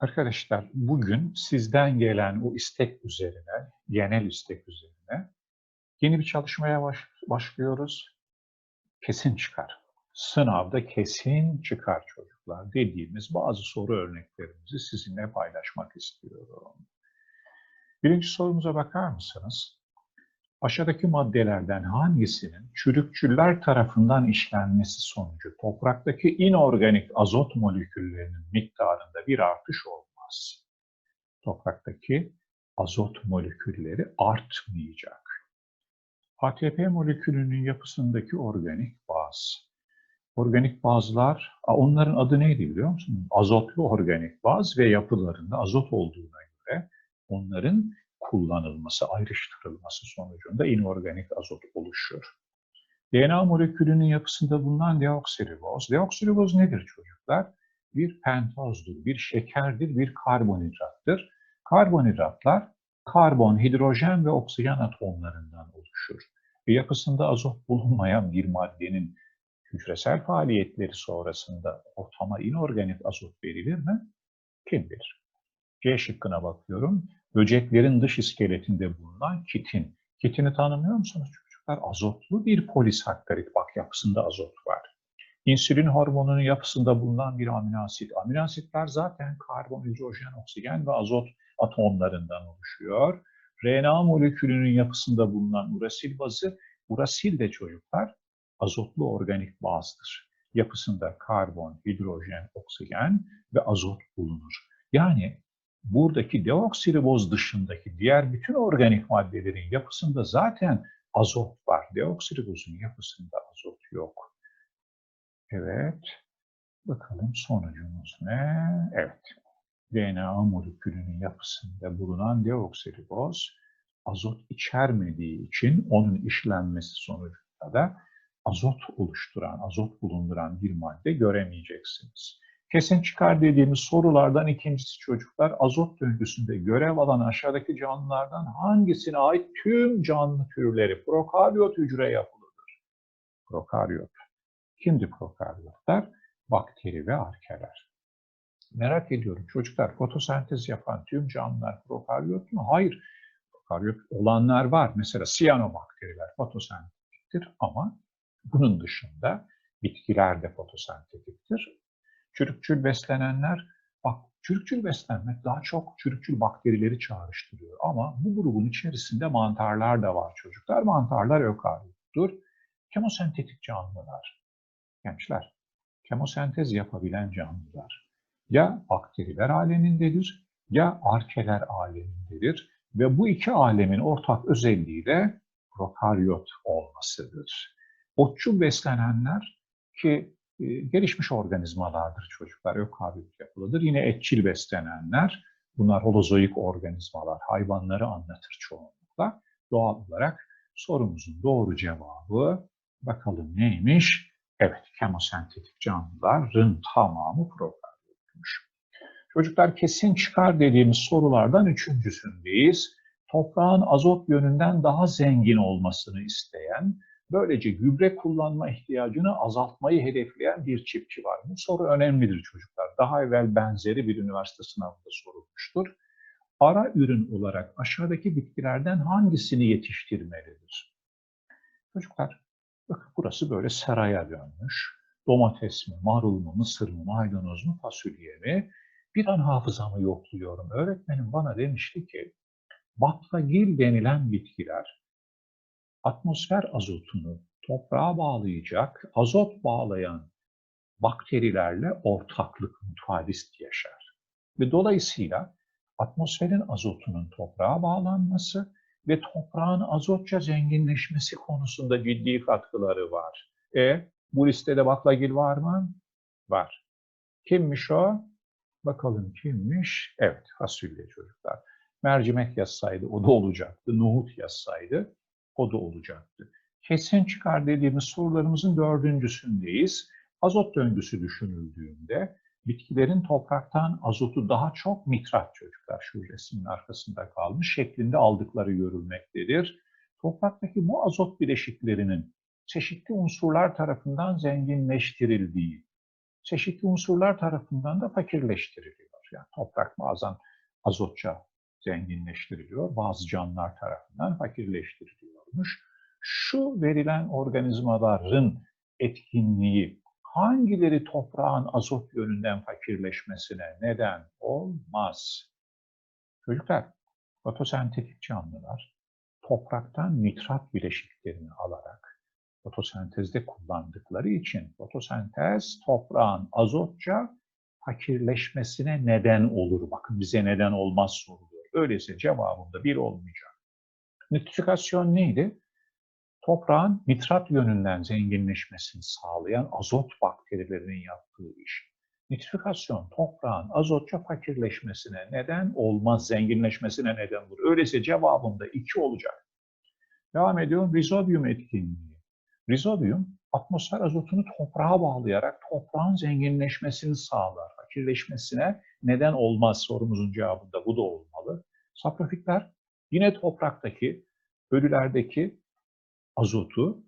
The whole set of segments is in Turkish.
Arkadaşlar bugün sizden gelen o istek üzerine, genel istek üzerine yeni bir çalışmaya baş, başlıyoruz. Kesin çıkar. Sınavda kesin çıkar çocuklar dediğimiz bazı soru örneklerimizi sizinle paylaşmak istiyorum. Birinci sorumuza bakar mısınız? Aşağıdaki maddelerden hangisinin çürükçüller tarafından işlenmesi sonucu topraktaki inorganik azot moleküllerinin miktarında bir artış olmaz? Topraktaki azot molekülleri artmayacak. ATP molekülünün yapısındaki organik baz. Organik bazlar, onların adı neydi biliyor musunuz? Azotlu organik baz ve yapılarında azot olduğuna göre onların kullanılması, ayrıştırılması sonucunda inorganik azot oluşur. DNA molekülünün yapısında bulunan deoksiriboz. Deoksiriboz nedir çocuklar? Bir pentozdur, bir şekerdir, bir karbonhidrattır. Karbonhidratlar karbon, hidrojen ve oksijen atomlarından oluşur. Ve yapısında azot bulunmayan bir maddenin hücresel faaliyetleri sonrasında ortama inorganik azot verilir mi? Kim bilir? C şıkkına bakıyorum böceklerin dış iskeletinde bulunan kitin. Kitini tanımıyor musunuz çocuklar? Azotlu bir polisakkarit. Bak yapısında azot var. İnsülin hormonunun yapısında bulunan bir amino asit. Zaten karbon, hidrojen, oksijen ve azot atomlarından oluşuyor. RNA molekülünün yapısında bulunan urasil bazı, urasil de çocuklar azotlu organik bazdır. Yapısında karbon, hidrojen, oksijen ve azot bulunur. Yani buradaki deoksiriboz dışındaki diğer bütün organik maddelerin yapısında zaten azot var. Deoksiribozun yapısında azot yok. Evet. Bakalım sonucumuz ne? Evet. DNA molekülünün yapısında bulunan deoksiriboz azot içermediği için onun işlenmesi sonucunda da azot oluşturan, azot bulunduran bir madde göremeyeceksiniz. Kesin çıkar dediğimiz sorulardan ikincisi çocuklar azot döngüsünde görev alan aşağıdaki canlılardan hangisine ait tüm canlı türleri prokaryot hücre yapılıdır? Prokaryot. Kimdi prokaryotlar? Bakteri ve arkeler. Merak ediyorum çocuklar fotosentez yapan tüm canlılar prokaryot mu? Hayır. Prokaryot olanlar var. Mesela siyanobakteriler fotosentetiktir ama bunun dışında bitkiler de fotosentetiktir. Çürükçül beslenenler, bak çürükçül beslenmek daha çok çürükçül bakterileri çağrıştırıyor. Ama bu grubun içerisinde mantarlar da var çocuklar. Mantarlar ökaryottur. Kemosentetik canlılar. Gençler, kemosentez yapabilen canlılar. Ya bakteriler alemindedir ya arkeler alemindedir. Ve bu iki alemin ortak özelliği de prokaryot olmasıdır. Otçul beslenenler ki gelişmiş organizmalardır çocuklar, ökaryot yapılıdır. Yine etçil beslenenler, bunlar holozoik organizmalar, hayvanları anlatır çoğunlukla. Doğal olarak sorumuzun doğru cevabı bakalım neymiş? Evet, kemosentetik canlıların tamamı prokaryotmuş. Çocuklar kesin çıkar dediğimiz sorulardan üçüncüsündeyiz. Toprağın azot yönünden daha zengin olmasını isteyen Böylece gübre kullanma ihtiyacını azaltmayı hedefleyen bir çiftçi var. Bu soru önemlidir çocuklar. Daha evvel benzeri bir üniversite sınavında sorulmuştur. Ara ürün olarak aşağıdaki bitkilerden hangisini yetiştirmelidir? Çocuklar, bakın burası böyle seraya dönmüş. Domates mi, marul mu, mısır mı, maydanoz mu, fasulye mi? Bir an hafızamı yokluyorum. Öğretmenim bana demişti ki, baklagil denilen bitkiler atmosfer azotunu toprağa bağlayacak, azot bağlayan bakterilerle ortaklık mutualist yaşar. Ve dolayısıyla atmosferin azotunun toprağa bağlanması ve toprağın azotça zenginleşmesi konusunda ciddi katkıları var. E bu listede baklagil var mı? Var. Kimmiş o? Bakalım kimmiş? Evet, fasulye çocuklar. Mercimek yazsaydı o da olacaktı. Nohut yazsaydı o da olacaktı. Kesin çıkar dediğimiz sorularımızın dördüncüsündeyiz. Azot döngüsü düşünüldüğünde bitkilerin topraktan azotu daha çok nitrat çocuklar şu resmin arkasında kalmış şeklinde aldıkları görülmektedir. Topraktaki bu azot bileşiklerinin çeşitli unsurlar tarafından zenginleştirildiği, çeşitli unsurlar tarafından da fakirleştiriliyor. Yani toprak bazen azotça zenginleştiriliyor, bazı canlılar tarafından fakirleştiriliyormuş. Şu verilen organizmaların etkinliği hangileri toprağın azot yönünden fakirleşmesine neden olmaz? Çocuklar, fotosentetik canlılar topraktan nitrat bileşiklerini alarak fotosentezde kullandıkları için fotosentez toprağın azotça fakirleşmesine neden olur. Bakın bize neden olmaz soruluyor. Öyleyse cevabında bir olmayacak. Nitrifikasyon neydi? Toprağın nitrat yönünden zenginleşmesini sağlayan azot bakterilerinin yaptığı iş. Nitrifikasyon toprağın azotça fakirleşmesine neden olmaz, zenginleşmesine neden olur. Öyleyse cevabında iki olacak. Devam ediyorum. Rizobium etkinliği. Rizobium atmosfer azotunu toprağa bağlayarak toprağın zenginleşmesini sağlar. Fakirleşmesine neden olmaz sorumuzun cevabında bu da olmalı. Saprofitler yine topraktaki, ölülerdeki azotu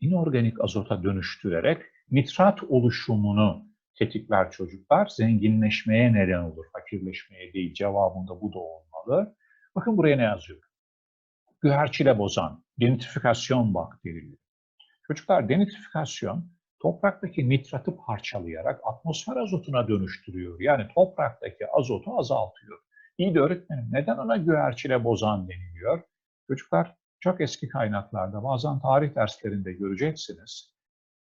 inorganik azota dönüştürerek nitrat oluşumunu tetikler çocuklar. Zenginleşmeye neden olur, fakirleşmeye değil. Cevabında bu da olmalı. Bakın buraya ne yazıyor? Güherçile bozan, denitrifikasyon bakterileri. Çocuklar denitrifikasyon topraktaki nitratı parçalayarak atmosfer azotuna dönüştürüyor. Yani topraktaki azotu azaltıyor. İyi de öğretmenim neden ona güherçile bozan deniliyor? Çocuklar çok eski kaynaklarda bazen tarih derslerinde göreceksiniz.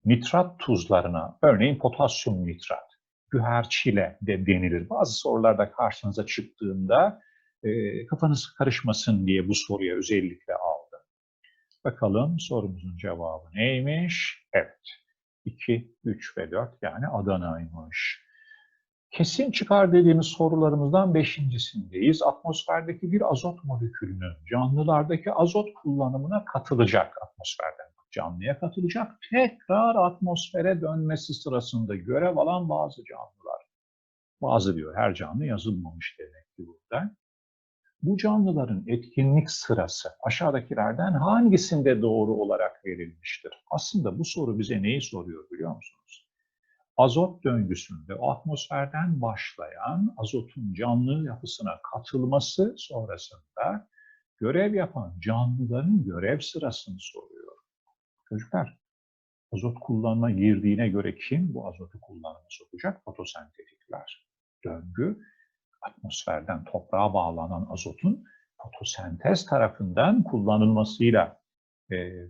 Nitrat tuzlarına, örneğin potasyum nitrat, güherçile de denilir. Bazı sorularda karşınıza çıktığında e, kafanız karışmasın diye bu soruya özellikle aldım. Bakalım sorumuzun cevabı neymiş? Evet. 2, 3 ve 4 yani Adana'ymış. Kesin çıkar dediğimiz sorularımızdan beşincisindeyiz. Atmosferdeki bir azot molekülünün canlılardaki azot kullanımına katılacak atmosferden. Canlıya katılacak, tekrar atmosfere dönmesi sırasında görev alan bazı canlılar. Bazı diyor, her canlı yazılmamış demek ki burada. Bu canlıların etkinlik sırası aşağıdakilerden hangisinde doğru olarak verilmiştir? Aslında bu soru bize neyi soruyor biliyor musunuz? Azot döngüsünde atmosferden başlayan azotun canlı yapısına katılması sonrasında görev yapan canlıların görev sırasını soruyor. Çocuklar, azot kullanma girdiğine göre kim bu azotu kullanıma sokacak? Fotosentetikler. Döngü atmosferden toprağa bağlanan azotun fotosentez tarafından kullanılmasıyla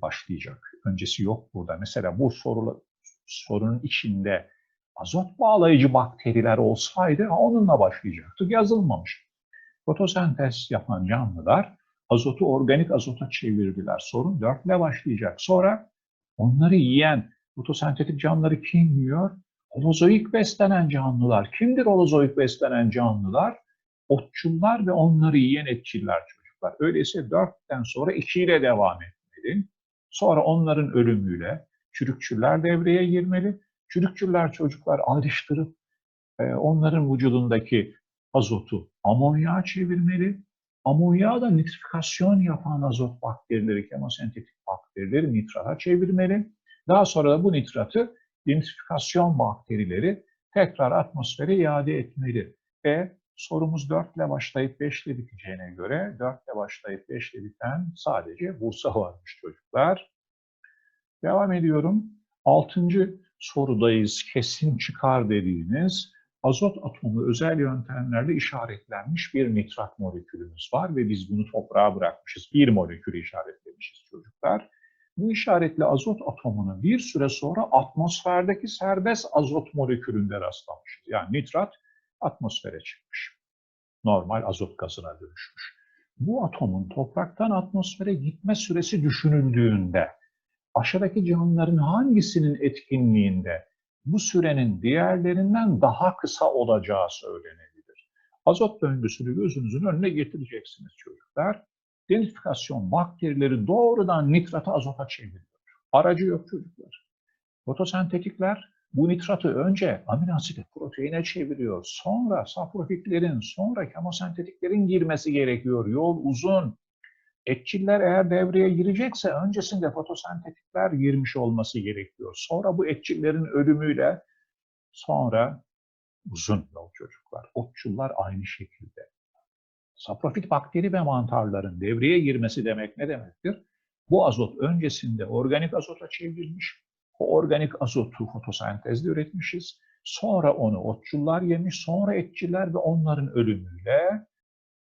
başlayacak. Öncesi yok burada. Mesela bu soru, sorunun içinde azot bağlayıcı bakteriler olsaydı onunla başlayacaktı. Yazılmamış. Fotosentez yapan canlılar azotu organik azota çevirdiler. Sorun dörtle başlayacak. Sonra onları yiyen fotosentetik canlıları kim yiyor? holozoik beslenen canlılar. Kimdir holozoik beslenen canlılar? Otçullar ve onları yiyen etçiller çocuklar. Öyleyse dörtten sonra ikiyle devam etmeli. Sonra onların ölümüyle çürükçüller devreye girmeli. Çürükçüller çocuklar ayrıştırıp e, onların vücudundaki azotu amonyağa çevirmeli. Amonyağı da nitrifikasyon yapan azot bakterileri, kemosentetik bakterileri nitrata çevirmeli. Daha sonra da bu nitratı denitrifikasyon bakterileri tekrar atmosfere iade etmeli. Ve sorumuz 4 ile başlayıp 5 ile biteceğine göre 4 ile başlayıp 5 ile biten sadece Bursa varmış çocuklar. Devam ediyorum. 6. sorudayız. Kesin çıkar dediğiniz azot atomu özel yöntemlerle işaretlenmiş bir nitrat molekülümüz var ve biz bunu toprağa bırakmışız. Bir molekülü işaretlemişiz çocuklar bu işaretli azot atomunu bir süre sonra atmosferdeki serbest azot molekülünde rastlamışız. Yani nitrat atmosfere çıkmış. Normal azot gazına dönüşmüş. Bu atomun topraktan atmosfere gitme süresi düşünüldüğünde aşağıdaki canlıların hangisinin etkinliğinde bu sürenin diğerlerinden daha kısa olacağı söylenebilir. Azot döngüsünü gözünüzün önüne getireceksiniz çocuklar denitrifikasyon bakterileri doğrudan nitrata azota çeviriyor. Aracı yok çocuklar. Fotosentetikler bu nitratı önce amino asit proteine çeviriyor. Sonra saprofitlerin, sonra kemosentetiklerin girmesi gerekiyor. Yol uzun. Etçiller eğer devreye girecekse öncesinde fotosentetikler girmiş olması gerekiyor. Sonra bu etçillerin ölümüyle sonra uzun yol çocuklar. Otçullar aynı şekilde. Saprofit bakteri ve mantarların devreye girmesi demek ne demektir? Bu azot öncesinde organik azota çevrilmiş. O organik azotu fotosentezde üretmişiz. Sonra onu otçullar yemiş, sonra etçiler ve onların ölümüyle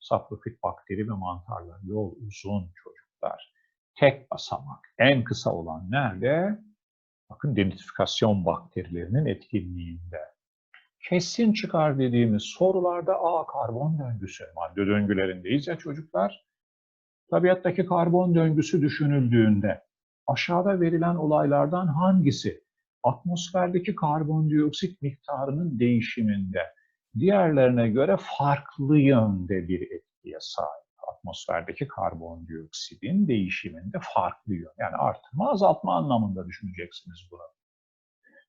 saprofit bakteri ve mantarlar. Yol uzun çocuklar. Tek basamak. En kısa olan nerede? Bakın denitrifikasyon bakterilerinin etkinliğinde. Kesin çıkar dediğimiz sorularda A karbon döngüsü. Madde döngülerindeyiz ya çocuklar. Tabiattaki karbon döngüsü düşünüldüğünde aşağıda verilen olaylardan hangisi atmosferdeki karbondioksit miktarının değişiminde diğerlerine göre farklı yönde bir etkiye sahip? Atmosferdeki karbondioksitin değişiminde farklı yön. Yani artırma azaltma anlamında düşüneceksiniz bunu.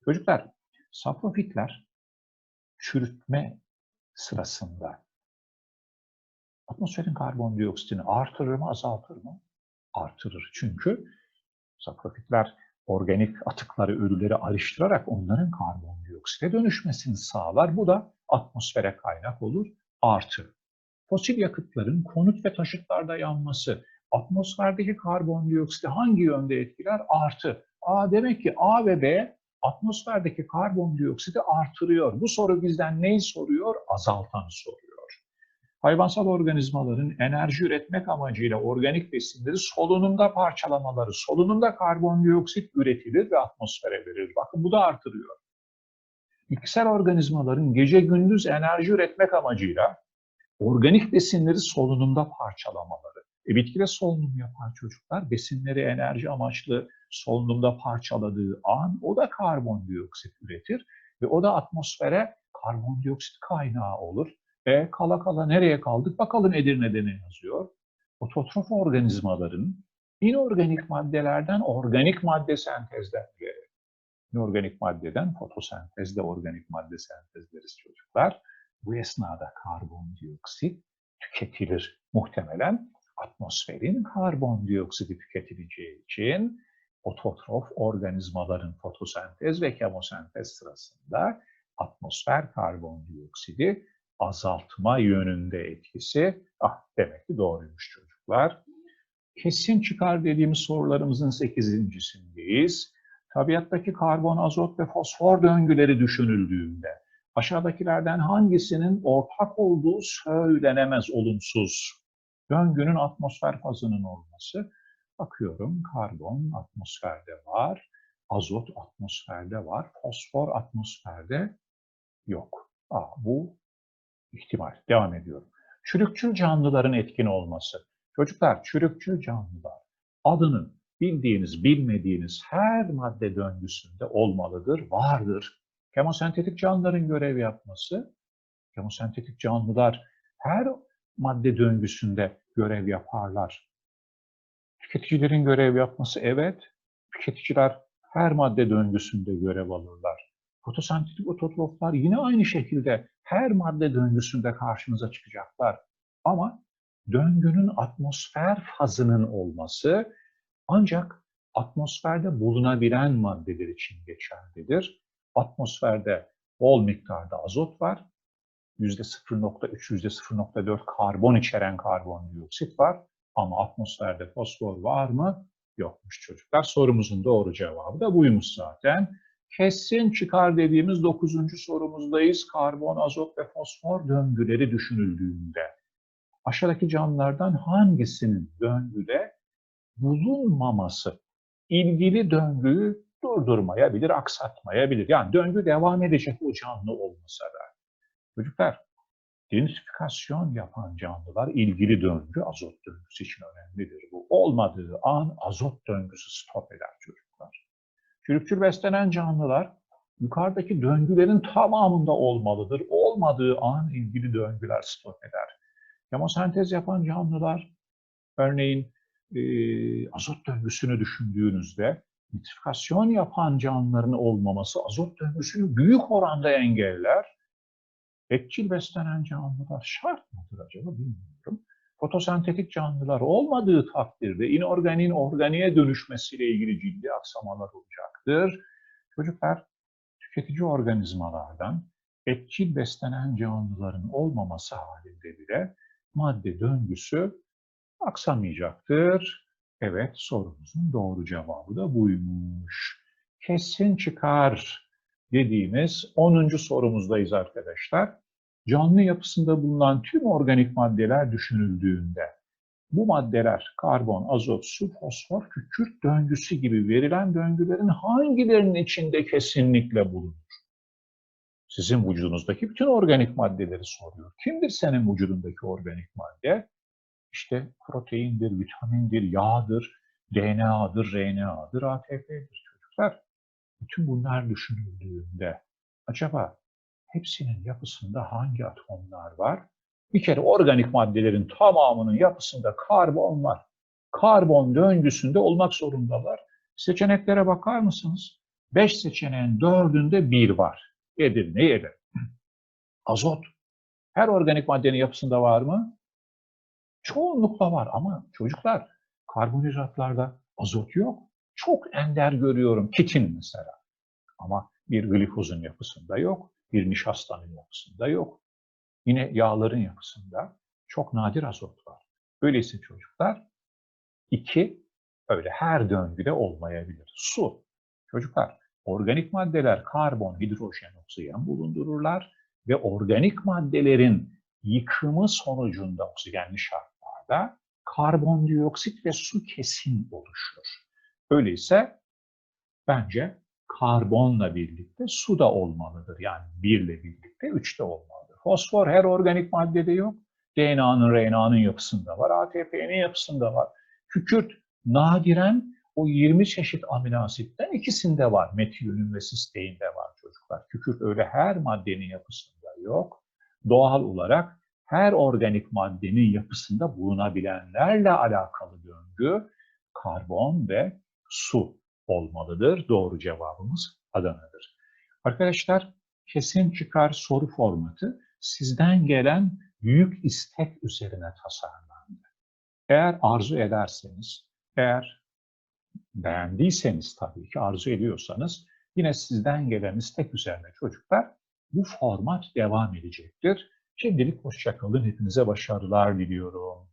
Çocuklar, saprofitler çürütme sırasında atmosferin karbondioksitini artırır mı, azaltır mı? Artırır. Çünkü saprofitler organik atıkları, ölüleri ayrıştırarak onların karbondioksite dönüşmesini sağlar. Bu da atmosfere kaynak olur, artı. Fosil yakıtların konut ve taşıtlarda yanması atmosferdeki karbondioksiti hangi yönde etkiler? Artı. A demek ki A ve B atmosferdeki karbondioksiti artırıyor. Bu soru bizden neyi soruyor? Azaltanı soruyor. Hayvansal organizmaların enerji üretmek amacıyla organik besinleri solunumda parçalamaları, solunumda karbondioksit üretilir ve atmosfere verilir. Bakın bu da artırıyor. Bitkisel organizmaların gece gündüz enerji üretmek amacıyla organik besinleri solunumda parçalamaları. E, bitki solunum yapar çocuklar. Besinleri enerji amaçlı solunumda parçaladığı an o da karbondioksit üretir ve o da atmosfere karbondioksit kaynağı olur. E kala kala nereye kaldık? Bakalım Edirne'de ne yazıyor? Ototrof organizmaların inorganik maddelerden organik madde sentezlenmeleri. İnorganik maddeden fotosentezde organik madde sentezleriz çocuklar. Bu esnada karbondioksit tüketilir muhtemelen. Atmosferin karbondioksiti tüketileceği için ototrof organizmaların fotosentez ve kemosentez sırasında atmosfer karbondioksidi azaltma yönünde etkisi ah demek ki doğruymuş çocuklar. Kesin çıkar dediğimiz sorularımızın sekizincisindeyiz. Tabiattaki karbon, azot ve fosfor döngüleri düşünüldüğünde aşağıdakilerden hangisinin ortak olduğu söylenemez olumsuz. Döngünün atmosfer fazının olması. Bakıyorum karbon atmosferde var, azot atmosferde var, fosfor atmosferde yok. Aa, bu ihtimal. Devam ediyorum. Çürükçül canlıların etkin olması. Çocuklar çürükçül canlılar adını bildiğiniz, bilmediğiniz her madde döngüsünde olmalıdır, vardır. Kemosentetik canlıların görev yapması, kemosentetik canlılar her madde döngüsünde görev yaparlar. Tüketicilerin görev yapması evet, tüketiciler her madde döngüsünde görev alırlar. Fotosentetik ototroflar yine aynı şekilde her madde döngüsünde karşımıza çıkacaklar. Ama döngünün atmosfer fazının olması ancak atmosferde bulunabilen maddeler için geçerlidir. Atmosferde bol miktarda azot var. %0.3, %0.4 karbon içeren karbondioksit var. Ama atmosferde fosfor var mı? Yokmuş çocuklar. Sorumuzun doğru cevabı da buymuş zaten kesin çıkar dediğimiz dokuzuncu sorumuzdayız. Karbon, azot ve fosfor döngüleri düşünüldüğünde aşağıdaki canlılardan hangisinin döngüde bulunmaması ilgili döngüyü durdurmayabilir, aksatmayabilir. Yani döngü devam edecek o canlı olmasa da. Çocuklar, denitrifikasyon yapan canlılar ilgili döngü azot döngüsü için önemlidir. Bu olmadığı an azot döngüsü stop eder çocuklar. Çürükçül beslenen canlılar yukarıdaki döngülerin tamamında olmalıdır. Olmadığı an ilgili döngüler stop eder. Kemosentez yapan canlılar, örneğin e, azot döngüsünü düşündüğünüzde nitrifikasyon yapan canlıların olmaması azot döngüsünü büyük oranda engeller. Etçil beslenen canlılar şart mıdır acaba bilmiyorum fotosentetik canlılar olmadığı takdirde inorganin organiğe dönüşmesiyle ilgili ciddi aksamalar olacaktır. Çocuklar tüketici organizmalardan etçil beslenen canlıların olmaması halinde bile madde döngüsü aksamayacaktır. Evet, sorumuzun doğru cevabı da buymuş. Kesin çıkar dediğimiz 10. sorumuzdayız arkadaşlar. Canlı yapısında bulunan tüm organik maddeler düşünüldüğünde bu maddeler karbon, azot, su, fosfor, kükürt döngüsü gibi verilen döngülerin hangilerinin içinde kesinlikle bulunur? Sizin vücudunuzdaki bütün organik maddeleri soruyor. Kimdir senin vücudundaki organik madde? İşte proteindir, vitamindir, yağdır, DNA'dır, RNA'dır, ATP'dir çocuklar. Bütün bunlar düşünüldüğünde acaba hepsinin yapısında hangi atomlar var? Bir kere organik maddelerin tamamının yapısında karbon var. Karbon döngüsünde olmak zorundalar. Seçeneklere bakar mısınız? Beş seçeneğin dördünde bir var. Edirne yeri. Azot. Her organik maddenin yapısında var mı? Çoğunlukla var ama çocuklar karbonhidratlarda azot yok. Çok ender görüyorum kitin mesela. Ama bir glikozun yapısında yok, bir nişastanın yapısında yok. Yine yağların yapısında çok nadir azot var. Öyleyse çocuklar iki öyle her döngüde olmayabilir. Su. Çocuklar organik maddeler karbon, hidrojen, oksijen bulundururlar ve organik maddelerin yıkımı sonucunda oksijenli şartlarda karbondioksit ve su kesin oluşur. Öyleyse bence karbonla birlikte su da olmalıdır. Yani birle birlikte üç de olmalıdır. Fosfor her organik maddede yok. DNA'nın, RNA'nın yapısında var, ATP'nin yapısında var. Kükürt nadiren o 20 çeşit amino asitten ikisinde var. Metiyonun ve sisteinde var çocuklar. Kükürt öyle her maddenin yapısında yok. Doğal olarak her organik maddenin yapısında bulunabilenlerle alakalı döngü karbon ve su olmalıdır. Doğru cevabımız Adana'dır. Arkadaşlar kesin çıkar soru formatı sizden gelen büyük istek üzerine tasarlandı. Eğer arzu ederseniz, eğer beğendiyseniz tabii ki arzu ediyorsanız yine sizden gelen istek üzerine çocuklar bu format devam edecektir. Şimdilik hoşçakalın. Hepinize başarılar diliyorum.